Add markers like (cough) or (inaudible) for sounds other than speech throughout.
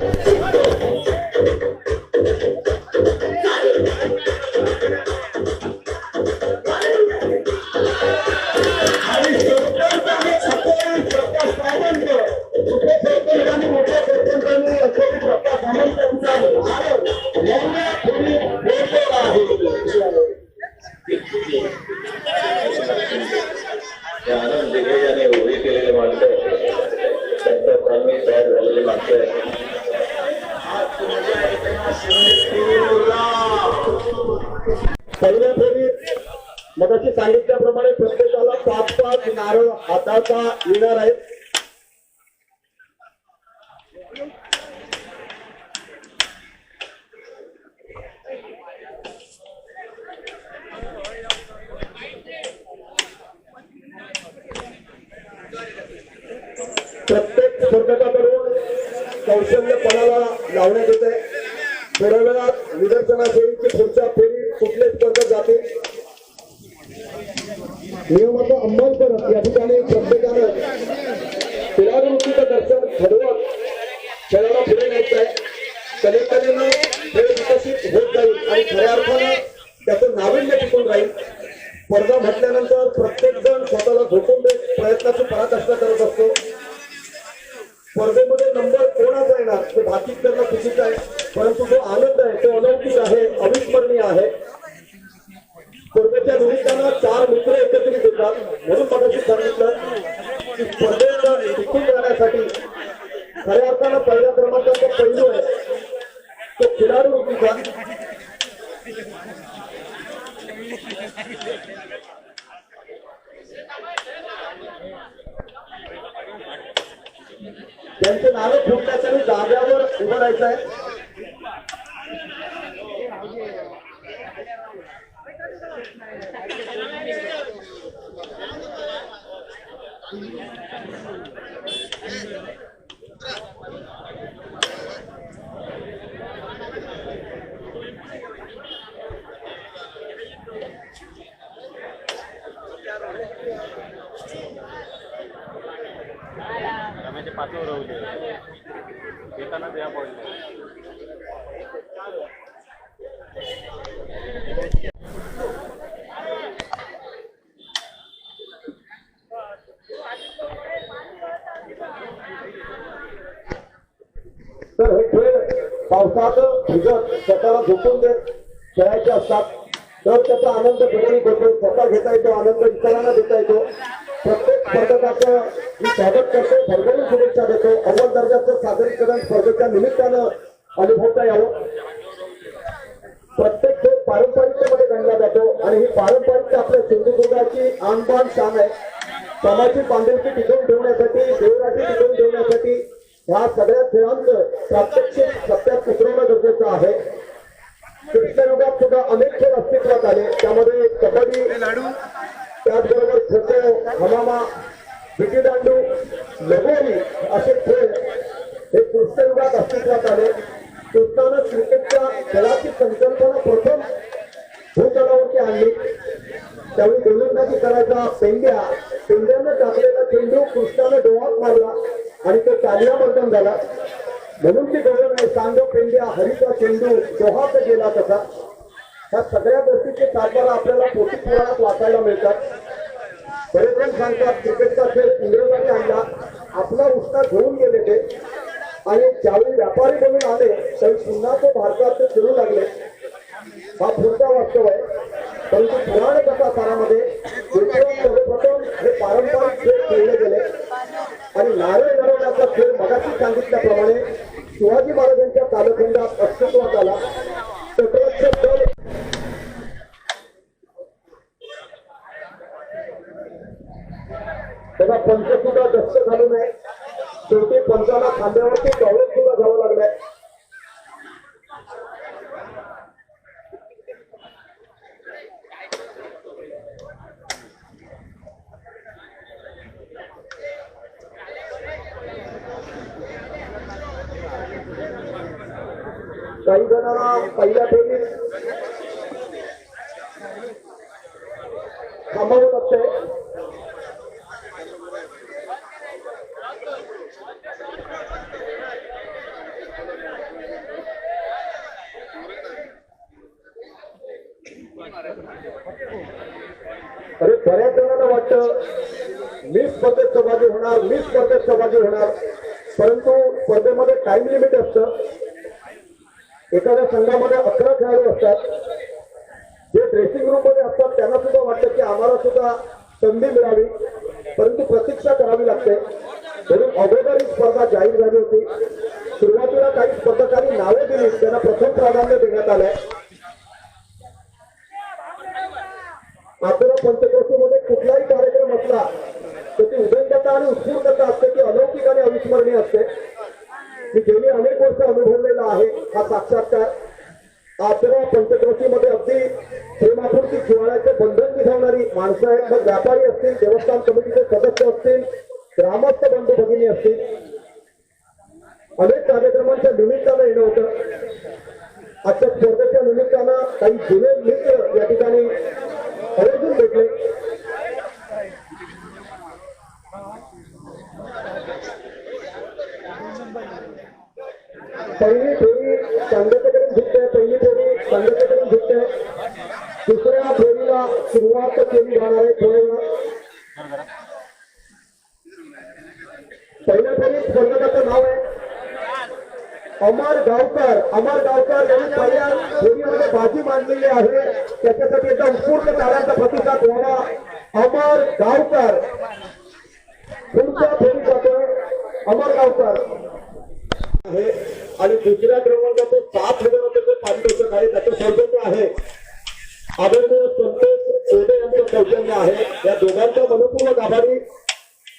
Yeah. (laughs) त्यांच्या तयार झालेले माणसं पहिल्या फेरीत मगाशी सांगितल्याप्रमाणे प्रत्येकाला पाच पाच नारळ हाताचा येणार आहेत. निसर्गाचा करून कौशल्य कौशल्यपणाला लावण्यात येत आहे थोड्या वेळात निदर्शनास येईल की पुढच्या फेरीत कुठले स्पर्धक जातील नियमाचा अंमल करत या ठिकाणी प्रत्येकानं खेळाडूंचं दर्शन घडवत खेळाला पुढे न्यायचं आहे कलेक्टरीनं खेळ विकसित होत जाईल आणि खऱ्या अर्थानं त्याचं नाविन्य टिकून राहील. स्पर्धा म्हटल्यानंतर प्रत्येक जण स्वतःला झोपून देत प्रयत्नाची पराकाष्ठा करत असतो. स्पर्धेमध्ये नंबर कोणाचा येणार? ते भाकीत करणं चुकीचं आहे. परंतु जो आनंद आहे तो अलौकिक आहे अविस्मरणीय आहे. Thank you. तर हे खेळ पावसात भिजत स्वतःला झोपून देत खेळायचे असतात. तर त्याचा आनंद कुठेही घेतो स्वतः घेता येतो आनंद इतरांना देता येतो. प्रत्येक स्पर्धकाचं मी स्वागत करतो भरभरून शुभेच्छा देतो. अव्वल दर्जाचं सादरीकरण स्पर्धेच्या निमित्तानं अनुभवता यावं. प्रत्येक खेळ पारंपरिकतेमध्ये गणला जातो आणि ही पारंपरिकता आपल्या सिंधुदुर्गाची आणबाण शान आहे. समाजी बांधिलकी टिकवून ठेवण्यासाठी देवराटी टिकवून ठेवण्यासाठी ह्या सगळ्या खेळांचं प्रात्यक्षिक सत्यात उतरवणं गरजेचं आहे. कृष्णयुगात सुद्धा अनेक खेळ अस्तित्वात आले. त्यामध्ये कबड्डी त्याचबरोबर खो खो हमामा विटीदांडू लगोरी असे खेळ हे कृष्णयुगात अस्तित्वात आले. कृष्णानं क्रिकेटच्या खेळाची संकल्पना प्रथम हो भूतलावरती आणली त्यावेळी गोलंदाजी करायचा पेंड्या. पेंड्यानं टाकलेला चेंडू कृष्णानं डोळ्यात मारला आणि तो चालियामर्दन झाला. म्हणून ती गौरव आहे सांगो पेंड्या हरीचा चेंडू डोहात गेला तसा. ह्या सगळ्या गोष्टीचे सातबारा आपल्याला पोटी पुराणात वाचायला मिळतात. बरेच जण सांगतात क्रिकेटचा खेळ इंग्रजांनी आणला. आपला उष्णा घेऊन गेले ते. आणि ज्यावेळी व्यापारी बनून आले त्यावेळी पुन्हा ते भारतात ते फिरू लागले. हा पुढचा वास्तव आहे. परंतु पुराण कथा काळामध्ये सर्वप्रथम हे पारंपरिक खेळ खेळले गेले. आणि नारळ लढवण्याचा खेळ मगाशी सांगितल्याप्रमाणे शिवाजी महाराजांच्या कालखंडात अस्तित्वात आला. तर दल पंच सुद्धा जास्त झालो नाही शेवटी पंचाला खांद्यावरती टॉवेल सुद्धा घ्यावं लागलंय. पहिल्या फेरीत थांबवत असते अरे बऱ्याच जणांना वाटतं मी स्पर्धेत सहभागी होणार मी स्पर्धेत सहभागी होणार. परंतु स्पर्धेमध्ये टाइम लिमिट असतं. एखाद्या संघामध्ये अकरा खेळाडू असतात. जे ड्रेसिंग रूममध्ये असतात त्यांना सुद्धा वाटतं की आम्हाला सुद्धा संधी मिळावी. परंतु प्रतीक्षा करावी लागते. म्हणून अगोदर ही स्पर्धा जाहीर झाली होती. सुरुवातीला काही स्पर्धकांनी नावे दिली. त्यांना प्रथम प्राधान्य देण्यात आलंय. आपल्याला पंचक्रोशीमध्ये कुठलाही कार्यक्रम असला तर ती उदंडता आणि उत्स्फूर्तता असते ती अलौकिक आणि अविस्मरणीय असते. मी गेली अनेक वर्ष अनुभवलेला आहे. हा साक्षात्कार आचरा पंचक्रोशीमध्ये अगदी प्रेमापुरती जिवाळ्याचे बंधन निभावणारी माणसं आहेत. मग व्यापारी असतील देवस्थान कमिटीचे सदस्य असतील ग्रामस्थ बंधू भगिनी असतील. अनेक कार्यक्रमांच्या निमित्तानं येणं होतं. आजच्या स्पर्धेच्या निमित्तानं काही जुने मित्र या ठिकाणी आवर्जून भेटले. मांडलेली आहे. त्याच्यासाठी एकदा उत्पूर्ण ताऱ्यांचा प्रतिसाद व्हावा अमर गावकर. पुढच्या फेरी जातोय अमर गावकर. आहे. आणि दुसऱ्या क्रमांकाचं सात हजाराचं पारितोषिक आहे त्याचं सौजन्य आहे. आदरणीय संतोष सोडे यांचं सौजन्य आहे. या दोघांचा मनपूर्वक आभारी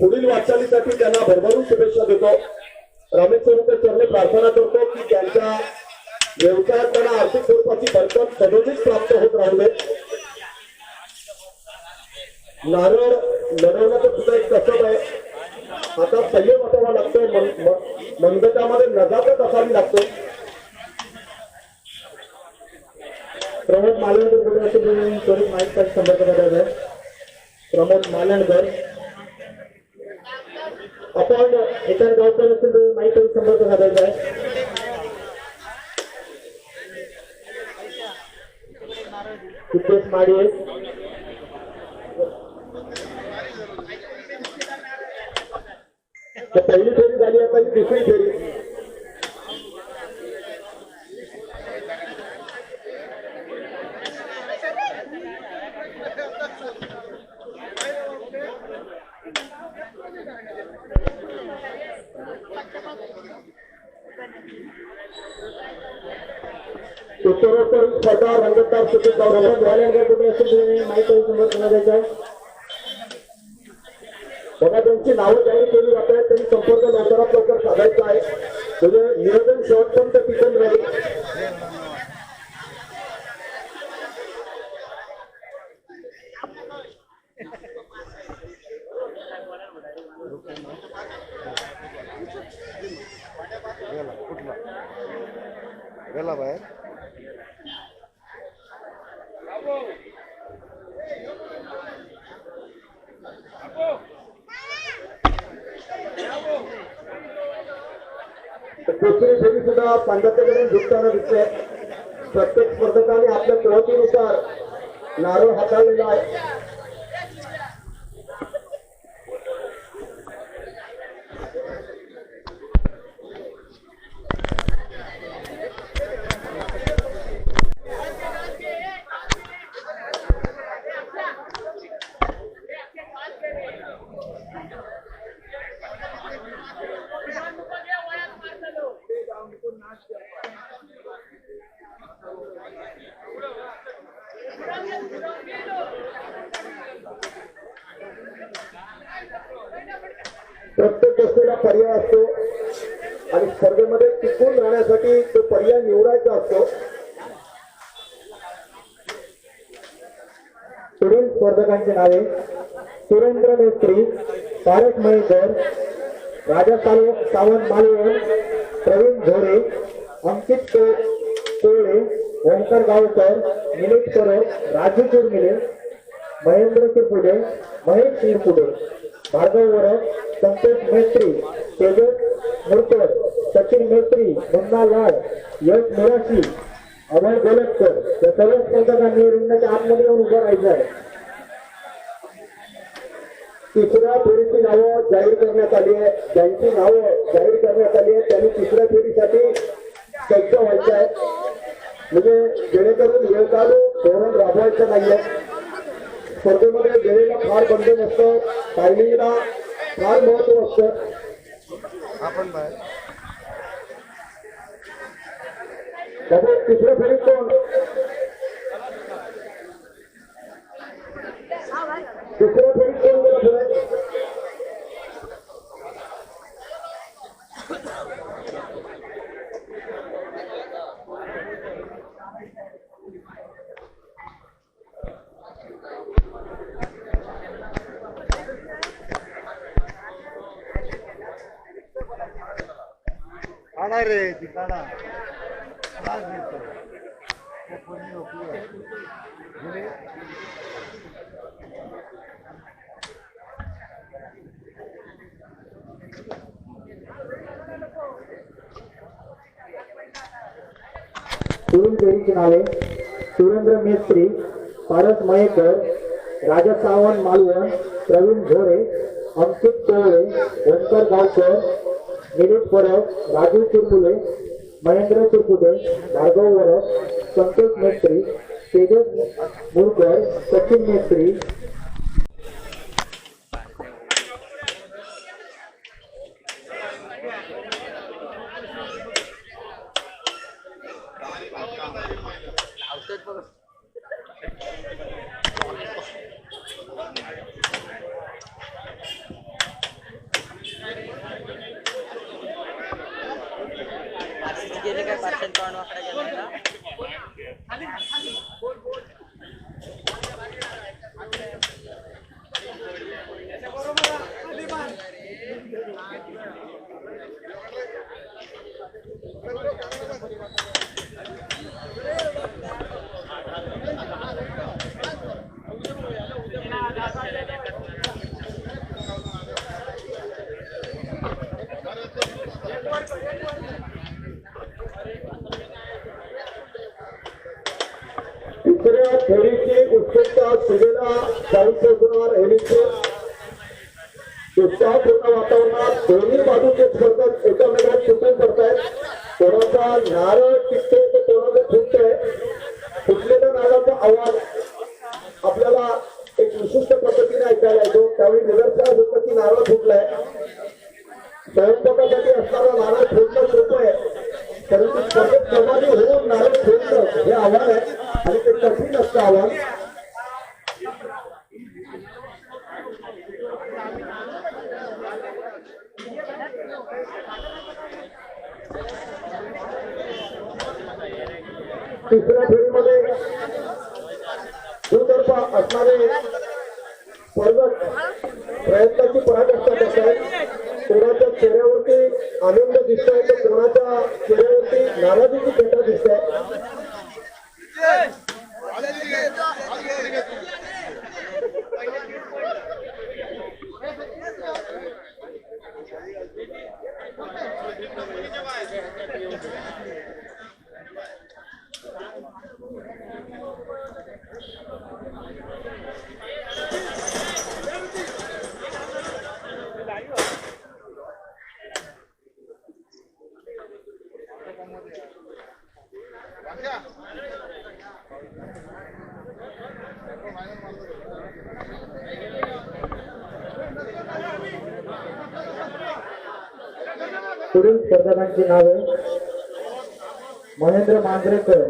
पुढील वाटचालीसाठी त्यांना भरभरून शुभेच्छा देतो. रामेश्वरांच्या चरणी प्रार्थना करतो की त्यांच्या व्यवसायात त्यांना आर्थिक स्वरूपाची बरकत सदोदित प्राप्त होत राहिले नारळ लढवण्याचं सुद्धा एक कसब आहे. आता संयम असावा लागतोय मंदकामध्ये नजाकत असावी लागतो. प्रमोद मालवणकर कुठे असेल त्वरित माहीत पाहिजे संपर्क करायचा आहे. प्रमोद मालवणकर आपण एखाद्या गावकर असेल तर माहीत पाहिजे संपर्क साधायचा आहे. सिद्धेश माडिये तर पहिली फेरी झाली आता ही दुसरी फेरी उत्तरोत्तर स्पर्धा रंगतदार सुखी प्रमोद मालवणकर माईक असेल तुम्ही माहीत बघा त्यांची नावं जाहीर केली जात आहेत त्यांनी संपर्क लवकरात लवकर साधायचा आहे म्हणजे नियोजन शेवटपर्यंत टिकून राहील गेला बाहेर तर दुसरी फेरी सुद्धा पंजाबकडे झुकताना प्रत्येक स्पर्धकाने आपल्या कुवतीनुसार नारळ हाताळलेला आहे. प्रत्येक गोष्टीला पर्याय असतो. आणि स्पर्धेमध्ये टिकून राहण्यासाठी तो पर्याय निवडायचा असतो. पुढील स्पर्धकांची नावे. सुरेंद्र मेस्त्री तारक मयेकर राजा सावंत मालवण प्रवीण झोरे अंकित को- कोळे ओंकार गावकर निलेश परब राजू चुरमिले महेंद्र शिरपुडे महेश शिरपुडे भार्गव वरद संतोष मेस्त्री तेजस मुरकर सचिन मेस्त्री मुन्ना लाड यश मोराशी अभय गोलटकर. या सर्व स्पर्धकांनी रिंगणाच्या आतमध्ये येऊन उभं राहायचं आहे तिसऱ्या फेरीची नावं जाहीर करण्यात आली आहे ज्यांची नावं जाहीर करण्यात आली आहे त्यांनी तिसऱ्या फेरीसाठी सज्ज व्हायचं आहे. म्हणजे जेणेकरून वेळ चालू धोरण राबवायचं नाहीये. स्पर्धेमध्ये वेळेला फार बंधन असतं टायमिंगला फार महत्त्व असतं. बाबू तिसऱ्या फेरीत कोण? तीन फेरीची नावे सुरेंद्र मेस्त्री पारस मयेकर राजा सावंत मालवण प्रवीण झोरे अंकित चोळे ओंकर गावकर निलेश परब राजीव चिरमुले महेंद्र चिरकुटे भार्गव वरप संतोष मेस्त्री तेजस मुरकर सचिन मेस्त्री उत्साहपूर्ण वातावरणात दोन्ही बाजूचे स्पर्धक एकामेकात सुटून पडतायत. कोणाचा नारळ टिकतोय तर कोणाचं फुटतंय? फुटलेल्या नारळाचा आवाज आपल्याला एक विशिष्ट पद्धतीने ऐकायला येतो. त्यावेळी निदर्शनास होतं की नारळ फुटलाय. स्वयंपाकासाठी असणारा नारळ फोडणं सोपं आहे. परंतु स्पर्धेत सहभागी होऊन नारळ फोडणं हे आव्हान आहे. आणि ते कठीण असतं आव्हान. तिसऱ्या फेरीमध्ये दुतर्फा असणारे स्पर्धक प्रयत्नाची पराकाष्ठा करतायत कोणाच्या चेहऱ्यावरती आनंद दिसतोय तर कोणाच्या चेहऱ्यावरती नाराजीची घटना दिसत. आहे पुढील स्पर्धकांची नावे महेंद्र मांजरेकर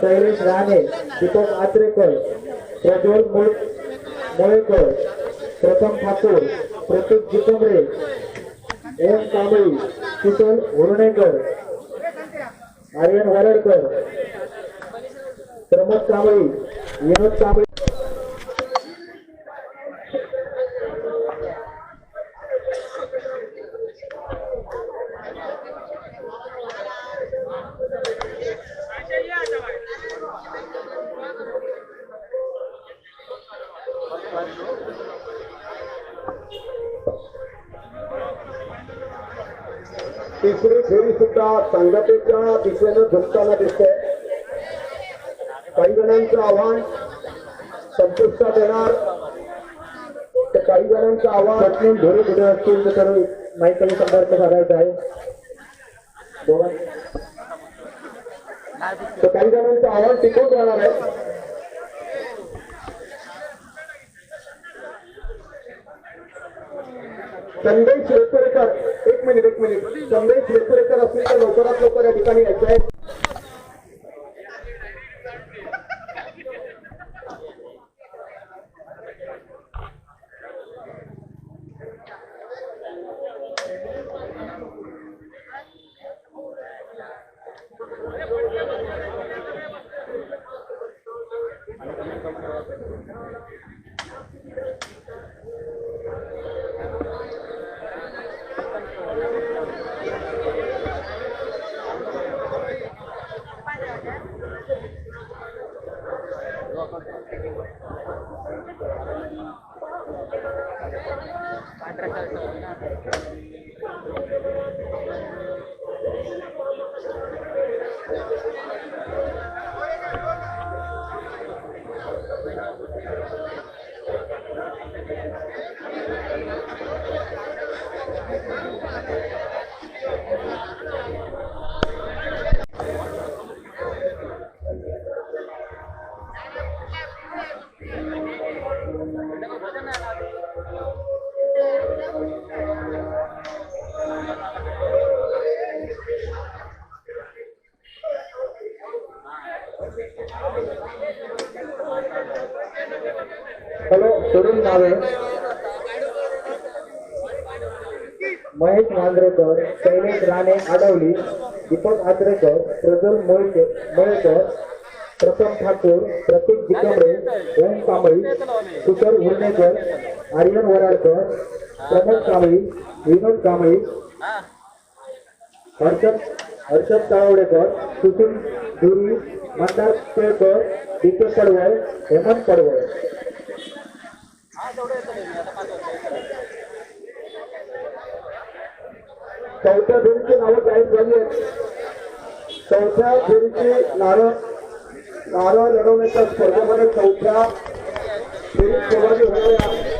शैलेश राणे दीपक आत्रेकर प्रज्वल मोळेकर मुळेकर प्रथम ठाकूर प्रतीक जितंबरे एम कांबळी किशोर हुरणेकर आर्यन वरडकर प्रमोद कांबळी विनोद कांबळी तिसरी फेरी सुद्धा संघटनेच्या दिशेनं झुकताना दिसते. काही जणांचं आव्हान संपुष्टात येणार तर काही जणांचं आव्हान ढोरे कुठे असतील तर माईकला संपर्क साधायचा आहे तर काही जणांचं आव्हान टिकून राहणार आहे. संदेश रेसुरेकर एक मिनिट एक मिनिट. संदेश रेसुरेकर असतील तर लवकरात लवकर या ठिकाणी यायचं आहे. Contractor Mahesh Shailesh Rane Adavali Deepak Achrekar Prajwal Molke Molekar Pratham Thakur Pratik Jikambale Om Kambli Sukar Hurnekar Aryan Varadkar Pramod Kambli Vinod Kambli Harshad Harshad Talavdekar Sushil Dhuri Mandar Kelkar D K Padval Hemant Padval. चौथ्या फेरीची नावं जाहीर झाली आहेत. चौथ्या फेरीची नारळ नारळ लढवण्याच्या स्पर्धेमध्ये चौथ्या फेरीत सहभागी होणाऱ्या